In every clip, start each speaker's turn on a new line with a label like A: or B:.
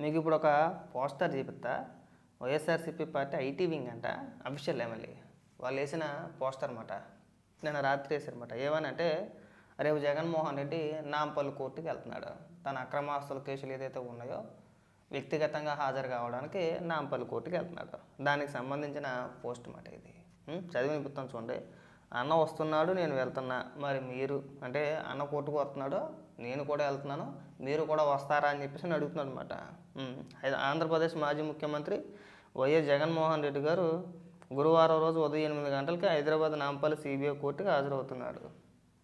A: మీకు ఇప్పుడు ఒక పోస్టర్ చూపిస్తా వైఎస్ఆర్సీపీ పార్టీ ఐటీ వింగ్ అంట అఫీషియల్ ఎమ్మెల్యే. వాళ్ళు వేసిన పోస్టర్ అనమాట నిన్న రాత్రి వేసారనమాట ఏమనంటే రేపు జగన్మోహన్ రెడ్డి నాంపల్లి కోర్టుకి వెళ్తున్నాడు. తన అక్రమాస్తుల కేసులు ఏదైతే ఉన్నాయో వ్యక్తిగతంగా హాజరు కావడానికి నాంపల్లి కోర్టుకి వెళ్తున్నాడు. దానికి సంబంధించిన పోస్ట్ మాట ఇది చదివిన పుత్తం చూడండి. అన్న వస్తున్నాడు నేను వెళ్తున్నా. మరి మీరు? అంటే అన్న కోర్టుకు వస్తున్నాడు నేను కూడా వెళ్తున్నాను మీరు కూడా వస్తారా అని చెప్పేసి నేను అడుగుతున్నాను అనమాట ఆంధ్రప్రదేశ్ మాజీ ముఖ్యమంత్రి వైఎస్ జగన్మోహన్ రెడ్డి గారు గురువారం రోజు ఉదయం ఎనిమిది గంటలకి హైదరాబాద్ నాంపల్లి సిబిఐ కోర్టుకి హాజరవుతున్నాడు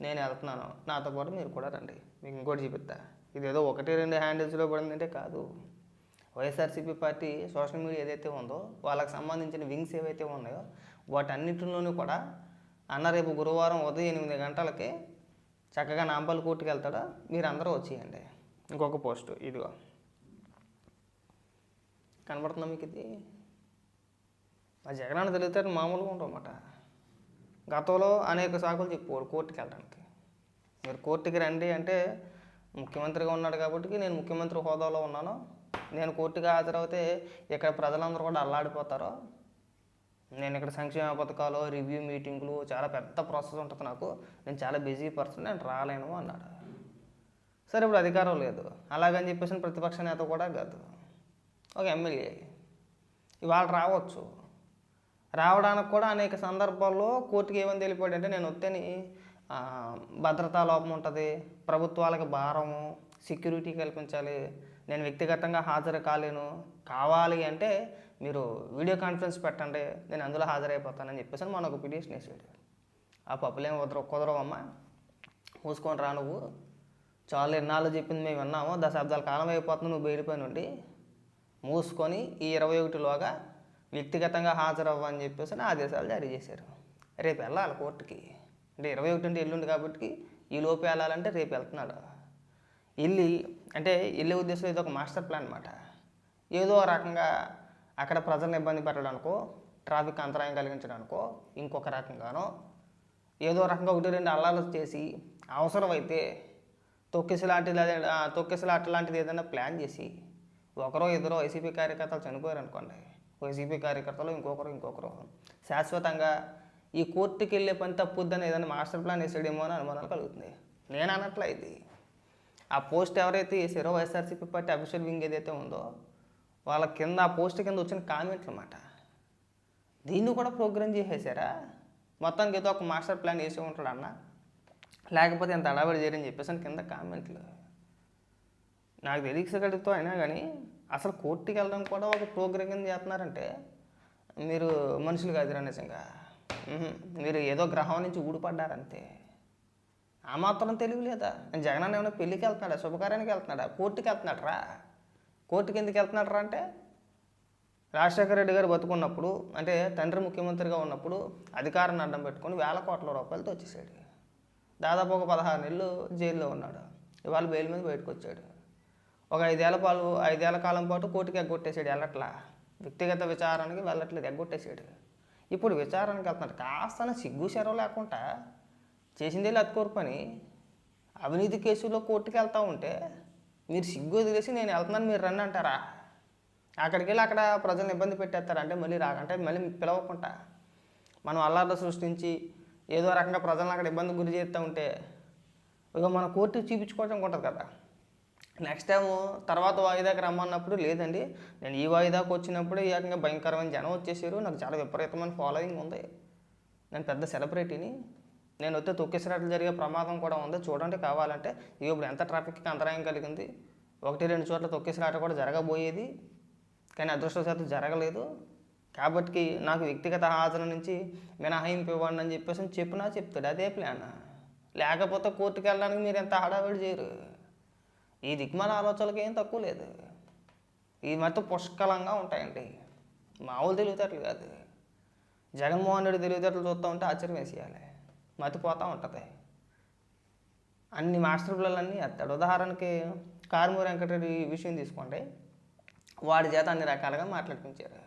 A: నేను వెళ్తున్నాను నాతో పాటు మీరు కూడా రండి మీకు ఇంకోటి చూపిస్తా. ఇది ఏదో ఒకటి రెండు హ్యాండిల్స్లో పడిందంటే కాదు. వైఎస్ఆర్సీపీ పార్టీ సోషల్ మీడియా ఏదైతే ఉందో వాళ్ళకి సంబంధించిన వింగ్స్ ఏవైతే ఉన్నాయో వాటన్నిటిలోనూ కూడా అన్న రేపు గురువారం ఉదయం ఎనిమిది గంటలకి చక్కగా నాంపల్లి కోర్టుకి వెళ్తాడా? వచ్చేయండి. ఇంకొక పోస్టు ఇదిగో. కనబడుతుందా మీకు ఇది? ఆ జగనన్న తెలిగితే మామూలుగా ఉండవన్నమాట. గతంలో అనేక సాకులు చెప్పేవాడు కోర్టుకి వెళ్ళడానికి. మీరు కోర్టుకి రండి అంటే ముఖ్యమంత్రిగా ఉన్నాడు కాబట్టి నేను ముఖ్యమంత్రి హోదాలో ఉన్నాను. నేను కోర్టుకి హాజరవుతే ఇక్కడ ప్రజలందరూ కూడా అల్లాడిపోతారు. నేను ఇక్కడ సంక్షేమ పథకాలు రివ్యూ మీటింగ్లు చాలా పెద్ద ప్రాసెస్ ఉంటుంది నాకు. నేను చాలా బిజీ పర్సన్ నేను రాలేను అన్నాడు. సరే ఇప్పుడు అధికారం లేదు. అలాగని చెప్పేసి ప్రతిపక్ష నేత కూడా కాదు. ఒక ఎమ్మెల్యే. ఇవాళ రావచ్చు. రావడానికి కూడా అనేక సందర్భాల్లో కోర్టుకి ఏమని తెలిపాడు అంటే నేను వస్తేని భద్రతా లోపం ఉంటుంది ప్రభుత్వాలకు భారము సెక్యూరిటీ కల్పించాలి నేను వ్యక్తిగతంగా హాజరు కాలేను. కావాలి అంటే మీరు వీడియో కాన్ఫరెన్స్ పెట్టండి నేను అందులో హాజరైపోతానని చెప్పేసి మన ఒక పిటిషన్ వేసాడు ఆ పప్పులేం కుదర కుదరవమ్మా మూసుకొని రా నువ్వు. చాలా ఎన్నాళ్ళు చెప్పింది మేము విన్నాము. దశాబ్దాల కాలం అయిపోతుంది నువ్వు బయలుపోయి నుండి మూసుకొని ఈ ఇరవై ఒకటిలోగా వ్యక్తిగతంగా హాజరవ్వని చెప్పేసి ఆదేశాలు జారీ చేశారు. రేపు వెళ్ళాలి కోర్టుకి. అంటే ఇరవై ఒకటి అంటే ఎల్లుండి కాబట్టి ఈ లోపు వెళ్ళాలంటే రేపు వెళ్తున్నాడు. వెళ్ళి అంటే వెళ్ళే ఉద్దేశం ఇది ఒక మాస్టర్ ప్లాన్ అనమాట ఏదో రకంగా అక్కడ ప్రజలను ఇబ్బంది పెట్టడానికో ట్రాఫిక్ అంతరాయం కలిగించడానికో ఇంకొక రకంగానో ఏదో రకంగా ఒకటి రెండు అల్లాలు చేసి అవసరమైతే తొక్కిసలాంటి తొక్కిసలాట లాంటిది ఏదైనా ప్లాన్ చేసి ఒకరో ఇద్దరో వైసీపీ కార్యకర్తలు చనిపోయారు అనుకోండి. వైసీపీ కార్యకర్తలు ఇంకొకరు ఇంకొకరు. శాశ్వతంగా ఈ కోర్టుకి వెళ్ళే పని తప్పుద్దని ఏదైనా మాస్టర్ ప్లాన్ వేసాడేమో అని అనుమానాలు కలుగుతుంది. నేను అన్నట్లయితే ఆ పోస్ట్ ఎవరైతే వేసారో వైఎస్ఆర్సీపీ పార్టీ అఫీషియల్ వింగ్ ఏదైతే ఉందో వాళ్ళ కింద ఆ పోస్ట్ కింద వచ్చిన కామెంట్లు అన్నమాట. దీన్ని కూడా ప్రోగ్రామ్ చేసేసారా? మొత్తానికి ఏదో ఒక మాస్టర్ ప్లాన్ వేసి ఉంటాడు అన్న. లేకపోతే ఎంత అడావిడి చేయరని చెప్పేసి అని కింద కామెంట్లు నాకు తెలియసగడితో అయినా కానీ అసలు కోర్టుకి వెళ్ళడం కూడా ఒక ప్రోగ్రామ్ కింద చేస్తున్నారంటే మీరు మనుషులు కాదురా నిజంగా. మీరు ఏదో గ్రహం నుంచి ఊడిపడ్డారంతే. ఆ మాత్రం తెలివి లేదా? జగన్ ఏమైనా పెళ్ళికి వెళ్తున్నాడా? శుభకార్యానికి వెళ్తున్నాడా? కోర్టుకి వెళ్తున్నాడు రా కోర్టుకి ఎందుకు వెళ్తున్నాడు అంటే? రాజశేఖర రెడ్డి గారు బతుకున్నప్పుడు అంటే తండ్రి ముఖ్యమంత్రిగా ఉన్నప్పుడు అధికారాన్ని అడ్డం పెట్టుకొని వేల కోట్ల రూపాయలతో వచ్చేసాడు. దాదాపు ఒక పదహారు నెలలు జైల్లో ఉన్నాడు. ఇవాళ బెయిల్ మీద బయటకు వచ్చాడు ఒక ఐదేళ్ళ పాలు ఐదేళ్ళ కాలం పాటు కోర్టుకి ఎగ్గొట్టేసాడు వెళ్ళట్లా. వ్యక్తిగత విచారానికి వెళ్ళట్లేదు ఎగ్గొట్టేసాడు. ఇప్పుడు విచారానికి వెళ్తున్నాడు. కాస్త సిగ్గు శరం లేకుండా చేసిందే లత్కోరు పని. అవినీతి కేసులో కోర్టుకి వెళ్తూ ఉంటే మీరు సిగ్గు వదిలేసి నేను వెళ్తున్నాను మీరు రండి అంటారా? అక్కడికి వెళ్ళి అక్కడ ప్రజలను ఇబ్బంది పెట్టేస్తారంటే మళ్ళీ రాకంటే మళ్ళీ పిలవకుండా. మనం అల్లార్లు సృష్టించి ఏదో రకంగా ప్రజలను అక్కడ ఇబ్బంది గురి చేస్తూ ఉంటే ఇక మన కోర్టు చూపించుకోవడం ఉంటుంది కదా. నెక్స్ట్ టైం తర్వాత వాయిదాకి రమ్మన్నప్పుడు లేదండి నేను ఈ వాయిదాకి వచ్చినప్పుడు ఈ రకంగా భయంకరమైన జనం వచ్చేసారు. నాకు చాలా విపరీతమైన ఫాలోయింగ్ ఉంది. నేను పెద్ద సెలబ్రిటీని నేను వస్తే తొక్కేసినట్లు జరిగే ప్రమాదం కూడా ఉంది. చూడండి కావాలంటే. ఇక ఇప్పుడు ఎంత ట్రాఫిక్కి అంతరాయం కలిగింది. ఒకటి రెండు చోట్ల తొక్కేసిరాట కూడా జరగబోయేది. కానీ అదృష్టవశాత్తు జరగలేదు. కాబట్టి నాకు వ్యక్తిగత హాజరు నుంచి మినహాయింపు ఇవ్వండి అని చెప్పేసి చెప్పినా చెప్తాడు. అదే ప్లాన్. లేకపోతే కోర్టుకు వెళ్ళడానికి మీరు ఎంత హడావిడి చేయరు. ఈ దిగ్మాల ఆలోచనలకి ఏం తక్కువ లేదు. ఈ మొత్తం పుష్కలంగా ఉంటాయండి. మామూలు తెలివితేటలు కాదు. జగన్మోహన్ రెడ్డి తెలివితేటలు చూస్తూ ఉంటే ఆశ్చర్యం వేసేయాలి. మతిపోతూ ఉంటుంది. అన్ని మాస్టర్ పిల్లలన్నీ ఎత్తాడు. ఉదాహరణకి కారుమూరి వెంకటరెడ్డి విషయం తీసుకోండి. వాడి చేత అన్ని రకాలుగా మాట్లాడిపించారు.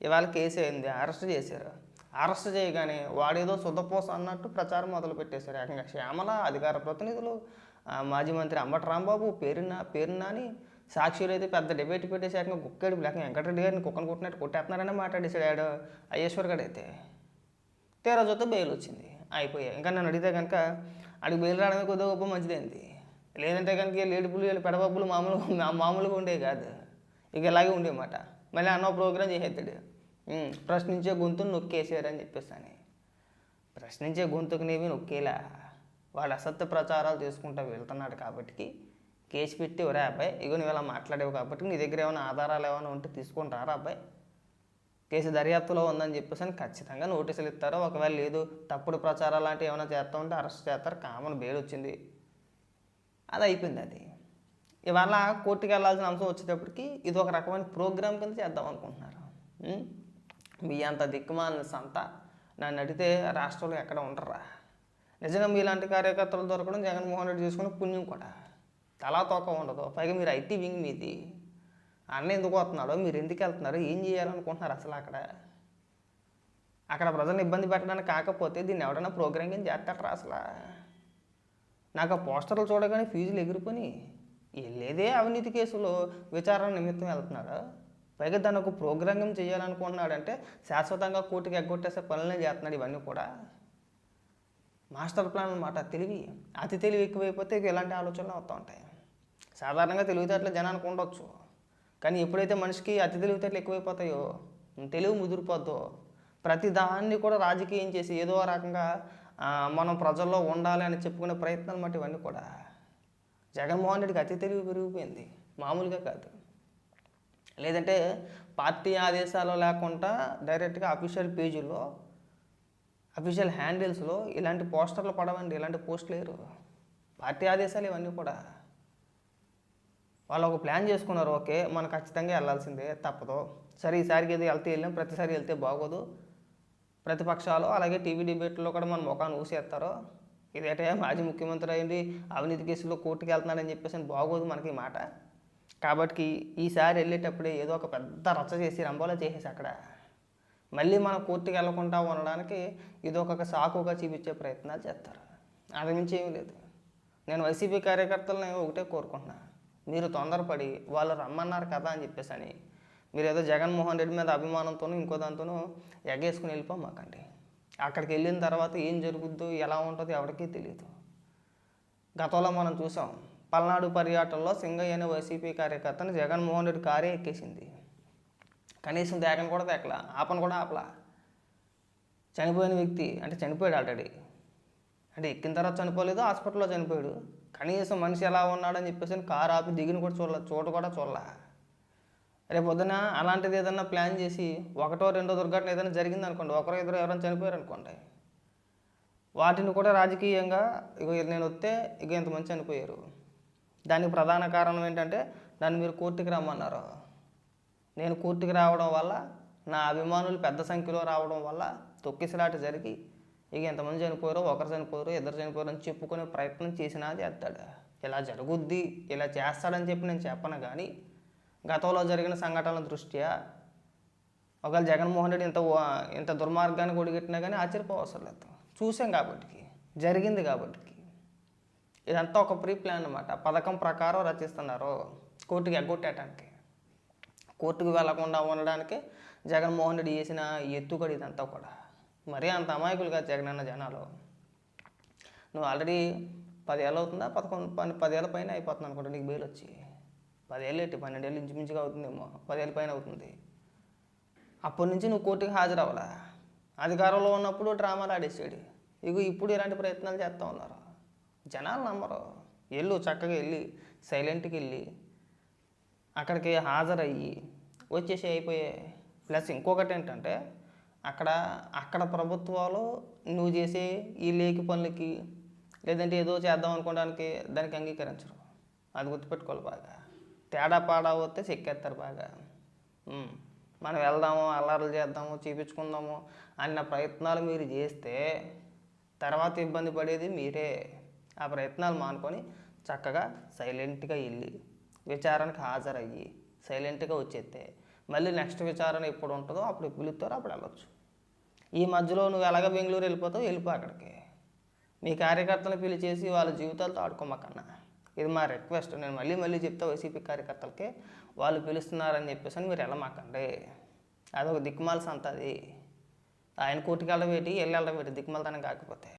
A: ఇవాళ కేసు అయింది అరెస్ట్ చేశారు. అరెస్ట్ చేయగానే వాడేదో శుద్ధపోస అన్నట్టు ప్రచారం మొదలు పెట్టేశారు. ఏకంగా శ్యామల అధికార ప్రతినిధులు మాజీ మంత్రి అంబటి రాంబాబు పేరునా పేరున్నాని సాక్షులు అయితే పెద్ద డిబేట్ పెట్టేసాక కుక్కడి లేక వెంకటరెడ్డి గారిని కుక్కను కొట్టినట్టు కొట్టేస్తున్నారని మాట్లాడేశాడు ఆడు అయ్యేశ్వర్ గడు అయితే. తీరా చూస్తే బెయిల్ వచ్చింది. అయిపోయాయి ఇంకా నన్ను అడిగితే కనుక అడిగి బెయిల్ రావడమే కొద్దిగా గొప్ప మంచిదైంది లేదంటే కనుక లేడిపులు వీళ్ళు పెడబబ్బులు మామూలుగా మామూలుగా ఉండే కాదు. ఇక ఇలాగే ఉండేమాట. మళ్ళీ అన్నో ప్రోగ్రాం చేసేస్తాడు ప్రశ్నించే గొంతును నొక్కేసారని చెప్పేస్తాను ప్రశ్నించే గొంతుకునేవి నొక్కేలా? వాడు అసత్య ప్రచారాలు చేసుకుంటా వెళ్తున్నాడు కాబట్టి కేసు పెట్టి ఒరే అబ్బాయి ఇగో నువ్వు ఇలా మాట్లాడేవు కాబట్టి నీ దగ్గర ఏమైనా ఆధారాలు ఏమైనా ఉంటే తీసుకొని రారా అబ్బాయి. కేసు దర్యాప్తులో ఉందని చెప్పేసి అని ఖచ్చితంగా నోటీసులు ఇస్తారు. ఒకవేళ లేదు తప్పుడు ప్రచారాలు లాంటివి ఏమైనా చేస్తూ ఉంటే అరెస్ట్ చేస్తారు. కామన్ బెయిల్ వచ్చింది. అది అయిపోయింది అది. ఇవాళ కోర్టుకి వెళ్ళాల్సిన అంశం వచ్చేటప్పటికి ఇది ఒక రకమైన ప్రోగ్రామ్ కింద చేద్దాం అనుకుంటున్నారు. మీ అంత దిక్కుమాలిన సంత నన్ను అడిగితే రాష్ట్రంలో ఎక్కడ ఉండరా? నిజంగా మీలాంటి కార్యకర్తలు దొరకడం జగన్మోహన్ రెడ్డి చేసుకున్న పుణ్యం కూడా. తలా తోక ఉండదు. పైగా మీరు ఐటీ వింగ్ మీది. అన్న ఎందుకు వస్తున్నాడో మీరు ఎందుకు వెళ్తున్నారు ఏం చేయాలనుకుంటున్నారు అసలు అక్కడ? అక్కడ ప్రజలను ఇబ్బంది పెట్టడానికి కాకపోతే దీన్ని ఎవడైనా ప్రోగ్రామింగ్ కింద చేస్తారా అసలు? నాకు ఆ పోస్టర్లు చూడగానే ఫీజులు ఎగిరిపోయి వెళ్ళేదే అవినీతి కేసులో విచారణ నిమిత్తం వెళ్తున్నాడు? పైగా దాన్ని ఒక ప్రోగ్రామింగ్ చేయాలనుకుంటున్నాడంటే శాశ్వతంగా కోర్టుకి ఎగ్గొట్టేసే పనులనే చేస్తున్నాడు ఇవన్నీ కూడా. మాస్టర్ ప్లాన్ అనమాట తెలివి. అతి తెలివి ఎక్కువైపోతే ఇక ఇలాంటి ఆలోచనలు వస్తూ ఉంటాయి. సాధారణంగా తెలివితేటలు జనానికి ఉండొచ్చు. కానీ ఎప్పుడైతే మనిషికి అతి తెలివితేటలు ఎక్కువైపోతాయో తెలివి ముదిరిపోద్దో ప్రతి దాన్ని కూడా రాజకీయం చేసి ఏదో రకంగా మనం ప్రజల్లో ఉండాలి అని చెప్పుకునే ప్రయత్నాలు మాట ఇవన్నీ కూడా జగన్మోహన్ రెడ్డికి అతి తెలివి పెరిగిపోయింది. మామూలుగా కాదు. లేదంటే పార్టీ ఆదేశాలు లేకుండా డైరెక్ట్గా అఫీషియల్ పేజీలో అఫీషియల్ హ్యాండిల్స్లో ఇలాంటి పోస్టర్లు పడవండి ఇలాంటి పోస్టులు లేరు పార్టీ ఆదేశాలు ఇవన్నీ కూడా వాళ్ళు ఒక ప్లాన్ చేసుకున్నారు ఓకే మనం ఖచ్చితంగా వెళ్ళాల్సిందే తప్పదు. సరే ఈసారికి ఏదో వెళ్తే వెళ్ళాం ప్రతిసారి వెళ్తే బాగోదు. ప్రతిపక్షాలు అలాగే టీవీ డిబేట్లో కూడా మన ముఖాన్ని ఊసేస్తారు. ఇదేటే మాజీ ముఖ్యమంత్రి అయింది అవినీతి కేసులో కోర్టుకి వెళ్తున్నాడని చెప్పేసి బాగోదు మనకి మాట. కాబట్టి ఈసారి వెళ్ళేటప్పుడే ఏదో ఒక పెద్ద రచ్చ చేసి రంబోలా చేసేసి అక్కడ. మళ్ళీ మనం కోర్టుకి వెళ్ళకుండా ఉండడానికి ఇది ఒక సాకుగా చూపించే ప్రయత్నాలు చేస్తారు. అంతకుమించి ఏమీ లేదు. నేను వైసీపీ కార్యకర్తలను ఒకటే కోరుకుంటున్నాను మీరు తొందరపడి వాళ్ళు రమ్మన్నారు కదా అని చెప్పేసి అని మీరు ఏదో జగన్మోహన్ రెడ్డి మీద అభిమానంతోనూ ఇంకో దాంతోనూ ఎగేసుకుని వెళ్ళిపోమాకండి అక్కడికి వెళ్ళిన తర్వాత ఏం జరుగుద్దో ఎలా ఉంటుందో ఎవరికీ తెలియదు గతంలో మనం చూసాం పల్నాడు పర్యటనలో సింగయ్య అనే వైసీపీ కార్యకర్తను జగన్మోహన్ రెడ్డి కారే ఎక్కేసింది. కనీసం దేగం కూడా దేకలా ఆపను కూడా ఆపలా. చనిపోయిన వ్యక్తి అంటే చనిపోయాడు ఆల్రెడీ. అంటే ఎక్కిన తర్వాత చనిపోలేదు హాస్పిటల్లో చనిపోయాడు. కనీసం మనిషి ఎలా ఉన్నాడని చెప్పేసి కారు ఆపి దిగిన కూడా చూడలే చోటు కూడా చూడలే. రేపు పొద్దున అలాంటిది ఏదన్నా ప్లాన్ చేసి ఒకటో రెండో దుర్ఘటన ఏదైనా జరిగింది అనుకోండి ఒకరో ఇద్దరు ఎవరైనా చనిపోయారు అనుకోండి వాటిని కూడా రాజకీయంగా ఇక నేను వస్తే ఇక ఇంతమంది చనిపోయారు. దానికి ప్రధాన కారణం ఏంటంటే దాన్ని మీరు కోర్టుకి రమ్మన్నారు. నేను కోర్టుకి రావడం వల్ల నా అభిమానులు పెద్ద సంఖ్యలో రావడం వల్ల తొక్కిసలాట జరిగి ఇక ఎంతమంది చనిపోయారో ఒకరు చనిపోయారు ఇద్దరు చనిపోయారు అని చెప్పుకునే ప్రయత్నం చేసినా చేస్తాడు ఇలా జరుగుద్ది ఇలా చేస్తాడని చెప్పి నేను చెప్పను కానీ గతంలో జరిగిన సంఘటనల దృష్ట్యా ఒకవేళ జగన్మోహన్ రెడ్డి ఇంత ఇంత దుర్మార్గానికి ఒడిగట్టినా కానీ ఆశ్చర్యపోవసరం లేదు. చూసాం కాబట్టి జరిగింది కాబట్టి ఇదంతా ఒక ప్రీ ప్లాన్ అనమాట పథకం ప్రకారం రచిస్తున్నారు. కోర్టుకి ఎగ్గొట్టేయడానికి కోర్టుకు వెళ్ళకుండా ఉండడానికి జగన్మోహన్ రెడ్డి చేసిన ఎత్తుగడి ఇదంతా కూడా. మరీ అంత అమాయకులుగా జగనన్న జనాలు. నువ్వు ఆల్రెడీ పదేళ్ళు అవుతుందా? పదకొండు పని పదేళ్ళ పైన అయిపోతుంది అనుకుంటా నీకు బెయిల్ వచ్చి. పదేళ్ళు ఎట్టి పన్నెండేళ్ళు ఇంచుమించుగా అవుతుందేమో. పదేళ్ళ పైన అవుతుంది. అప్పటి నుంచి నువ్వు కోర్టుకి హాజరవ్వాలా? అధికారంలో ఉన్నప్పుడు డ్రామాలు ఆడేసాడు ఇక ఇప్పుడు ఇలాంటి ప్రయత్నాలు చేస్తూ ఉన్నారు. జనాలు నమ్మరు. వెళ్ళు చక్కగా వెళ్ళి సైలెంట్కి వెళ్ళి అక్కడికి హాజరయ్యి వచ్చేసి అయిపోయాయి ప్లస్ ఇంకొకటి ఏంటంటే అక్కడ అక్కడ ప్రభుత్వాలు నువ్వు చేసే ఈ లేకి పనులకి లేదంటే ఏదో చేద్దాం అనుకోవడానికి దానికి అంగీకరించరు. అది గుర్తుపెట్టుకోవాలి బాగా. తేడా పాడా వస్తే చెక్కేస్తారు బాగా మనం వెళ్దాము అల్లారులు చేద్దాము చూపించుకుందాము అన్న ప్రయత్నాలు మీరు చేస్తే తర్వాత ఇబ్బంది పడేది మీరే. ఆ ప్రయత్నాలు మానుకొని చక్కగా సైలెంట్గా వెళ్ళి విచారణకు హాజరయ్యి సైలెంట్గా వచ్చేస్తే మళ్ళీ నెక్స్ట్ విచారణ ఎప్పుడు ఉంటుందో అప్పుడు పిలుస్తారో అప్పుడు వెళ్ళొచ్చు. ఈ మధ్యలో నువ్వు ఎలాగ బెంగళూరు వెళ్ళిపోతావు వెళ్ళిపో అక్కడికి. మీ కార్యకర్తలు పిలిచేసి వాళ్ళ జీవితాలతో ఆడుకోమాకన్నా ఇది మా రిక్వెస్ట్. నేను మళ్ళీ మళ్ళీ చెప్తా వైసీపీ కార్యకర్తలకి వాళ్ళు పిలుస్తున్నారని చెప్పేసి అని మీరు వెళ్ళమాకండి. అదొక దిక్కుమాల సంత అది. ఆయన కోర్టుకి వెళ్ళబెట్టి వెళ్ళి వెళ్ళబెట్టి దిక్కుమాలతనం కాకపోతే.